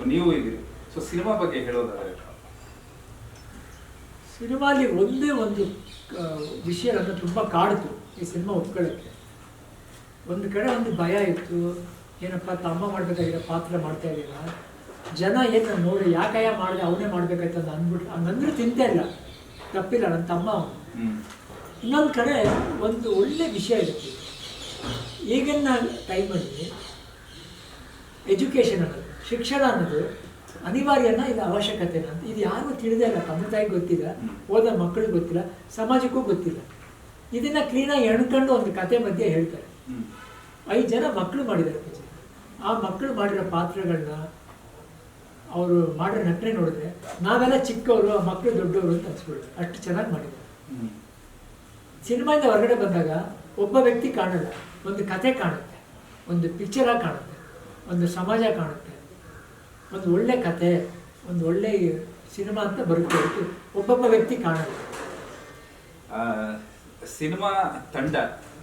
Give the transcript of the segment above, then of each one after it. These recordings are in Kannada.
ಸೊ ನೀವು ಇದ್ದೀರಿ ಸೊ ಸಿನಿಮಾ ಬಗ್ಗೆ ಹೇಳೋದಾದ್ರೆ. ಸಿನಿಮಾಲಿ ಒಂದೇ ಒಂದು ವಿಷಯ ನನ್ನ ತುಂಬ ಕಾಡ್ತು ಈ ಸಿನಿಮಾ ಒಪ್ಕೊಳ್ಳೋಕ್ಕೆ. ಒಂದು ಕಡೆ ಒಂದು ಭಯ ಇತ್ತು ಏನಪ್ಪ ತಮ್ಮ ಮಾಡಬೇಕಾಗಿರೋ ಪಾತ್ರ ಮಾಡ್ತಾ ಇರಲಿಲ್ಲ ಜನ ಏನು ನೋಡಿ ಯಾಕಯ್ಯ ಮಾಡಿದೆ ಅವನೇ ಮಾಡ್ಬೇಕಾಯ್ತು ಅಂತ ಅಂದ್ಬಿಟ್ಟು ಹಂಗಂದ್ರೆ ತಿಂತೇ ಇಲ್ಲ. ತಪ್ಪಿಲ್ಲ ನನ್ನ ತಮ್ಮ ಅವನು. ಇನ್ನೊಂದು ಕಡೆ ಒಂದು ಒಳ್ಳೆ ವಿಷಯ ಇರುತ್ತೆ ಈಗಿನ ಟೈಮಲ್ಲಿ ಎಜುಕೇಷನ್ ಅನ್ನೋದು. ಶಿಕ್ಷಣ ಅನ್ನೋದು ಅನಿವಾರ್ಯನ ಇದು ಅವಶ್ಯಕತೆನ ಅಂತ. ಇದು ಯಾರಿಗೂ ತಿಳಿದೇ ಇಲ್ಲ. ತಂದೆ ತಾಯಿಗೆ ಗೊತ್ತಿಲ್ಲ. ಓದ ಮಕ್ಕಳಿಗೆ ಗೊತ್ತಿಲ್ಲ. ಸಮಾಜಕ್ಕೂ ಗೊತ್ತಿಲ್ಲ. ಇದನ್ನ ಕ್ಲೀನಾಗಿ ಎಣ್ಕೊಂಡು ಒಂದು ಕತೆ ಮಧ್ಯೆ ಹೇಳ್ತಾರೆ. ಐದು ಜನ ಮಕ್ಕಳು ಮಾಡಿದ್ದಾರೆ ಪೂಜೆ. ಆ ಮಕ್ಕಳು ಮಾಡಿರೋ ಪಾತ್ರಗಳನ್ನ ಅವರು ಮಾಡಿರೋ ನಟನೆ ನೋಡಿದ್ರೆ ನಾವೆಲ್ಲ ಚಿಕ್ಕವರು, ಆ ಮಕ್ಕಳು ದೊಡ್ಡವರು ಅಂತ ಅನ್ಸ್ಬಿಡುತ್ತೆ. ಅಷ್ಟು ಚೆನ್ನಾಗಿ ಮಾಡಿದ್ದಾರೆ. ಸಿನಿಮಾದಿಂದ ಹೊರಗಡೆ ಬಂದಾಗ ಒಬ್ಬ ವ್ಯಕ್ತಿ ಕಾಣಲ್ಲ. ಒಂದು ಕತೆ ಕಾಣುತ್ತೆ. ಒಂದು ಪಿಕ್ಚರಾಗಿ ಕಾಣುತ್ತೆ. ಒಂದು ಸಮಾಜ ಕಾಣುತ್ತೆ. ಒಂದು ಒಳ್ಳೆ ಕತೆ ಒಂದು ಒಳ್ಳೆ ಸಿನಿಮಾ ಅಂತ ಬರುತ್ತೆ. ಹೊರತು ಒಬ್ಬೊಬ್ಬ ವ್ಯಕ್ತಿ ಕಾಣಲ್ಲ ಸಿನಿಮಾ ತಂಡ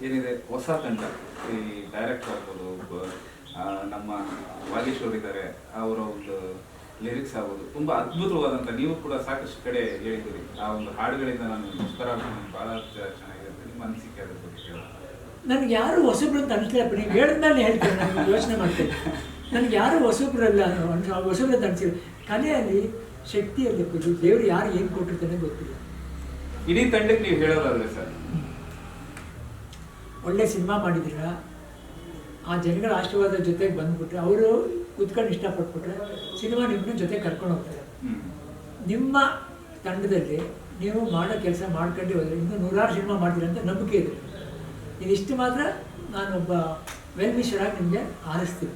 ಏನಿದೆ? ಹೊಸ ತಂಡ. ಈ ಡೈರೆಕ್ಟರ್ ಆಗ್ಬೋದು ಒಬ್ಬ, ನಮ್ಮ ವಾಗೇಶ್ವರ್ ಇದ್ದಾರೆ. ಅವರ ಒಂದು ಲಿರಿಕ್ಸ್ ಆಗ್ಬೋದು. ತುಂಬ ಅದ್ಭುತವಾದಂಥ ನೀವು ಕೂಡ ಸಾಕಷ್ಟು ಕಡೆ ಹೇಳಿದ್ದೀರಿ. ಆ ಒಂದು ಹಾಡುಗಳಿಂದ ನಾನು ಇನ್ಸ್ಪೈರ್ ಭಾಳ ಚೆನ್ನಾಗಿದೆ ಅಂತ ನಿಮ್ಮ ಅನಿಸಿಕೆ ಅದ್ರ ಬಗ್ಗೆ ನನಗೆ ಯಾರು ಹೊಸಬ್ರು ಅಂತ ಅನಿಸ್ಲಿಲ್ಲಪ್ಪ ನೀವು ಹೇಳಿದ್ಮೇಲೆ ಹೇಳ್ತೀನಿ ನಾನು ಯೋಚನೆ ಮಾಡ್ತೀನಿ. ನನಗೆ ಯಾರು ಹೊಸಬ್ರಲ್ಲ ಹೊಸಬ್ರ ಅನಿಸಿಲ್ಲ ಕಲೆಯಲ್ಲಿ ಶಕ್ತಿ ಇರಬೇಕು ದೇವರು ಯಾರು ಏನು ಕೊಟ್ಟಿರ್ತಾನೆ ಗೊತ್ತಿಲ್ಲ. ಇಡೀ ತಂಡಕ್ಕೆ ನೀವು ಹೇಳೋದಾದ್ರೆ ಸರ್. ಒಳ್ಳೆ ಸಿನಿಮಾ ಮಾಡಿದ್ದೀರಾ? ಆ ಜನಗಳ ಆಶೀರ್ವಾದ ಜೊತೆಗೆ ಬಂದ್ಬಿಟ್ರೆ ಅವರು ಕುತ್ಕೊಂಡು ಇಷ್ಟಪಟ್ಬಿಟ್ರೆ ಸಿನಿಮಾ ನಿಮ್ಮನ್ನ ಜೊತೆ ಕರ್ಕೊಂಡು ಹೋಗ್ತಾರೆ. ನಿಮ್ಮ ತಂಡದಲ್ಲಿ ನೀವು ಮಾಡೋ ಕೆಲಸ ಮಾಡ್ಕೊಂಡು ಹೋದ್ರೆ ಇನ್ನೂ ನೂರಾರು ಸಿನಿಮಾ ಮಾಡ್ತೀರ ಅಂತ ನಂಬಿಕೆ ಇದೆ. ಇದಿಷ್ಟು ಮಾತ್ರ ನಾನೊಬ್ಬ ವೆಲ್ ವಿಷರಾಗಿ ನಿಮಗೆ ಆರಿಸ್ತೀನಿ